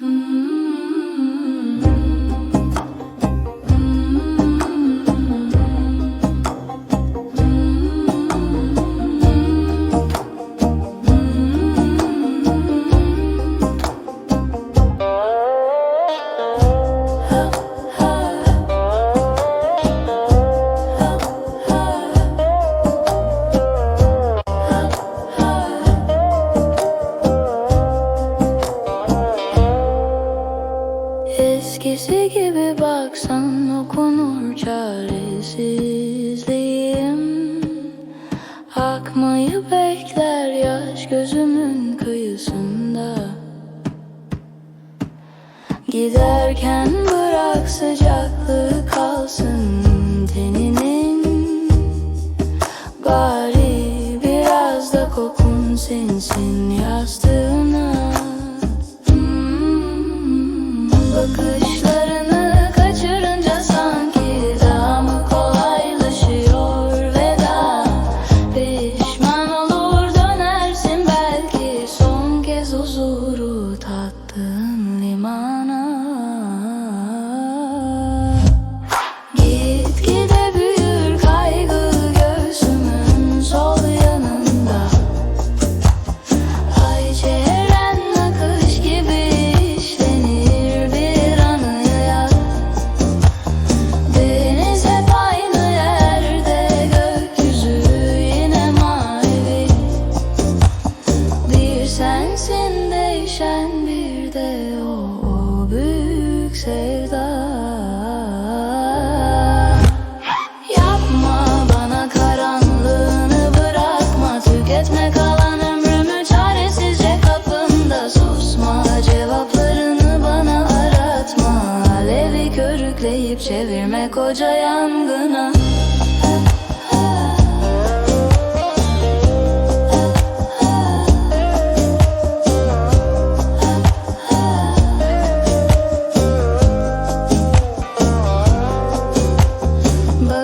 Hmm. Eskisi gibi baksan okunur çaresizliğim. Akmayı bekler yaş gözümün kıyısında. Giderken bırak sıcaklığı kalsın teninin. Bari biraz da kokun sinsin yastığına kez huzuru tattığın limana değişen bir de o, o büyük sevda. Yapma bana karanlığını bırakma Tüketme kalan ömrümü çaresizce kapında Susma. Cevaplarını bana aratma Alevi körükleyip çevirme koca yangına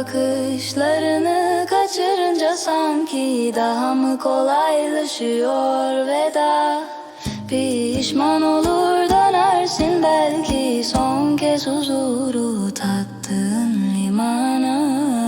Bakışlarını kaçırınca sanki daha mı kolaylaşıyor veda? Pişman olur dönersin belki son kez huzuru tattığın limana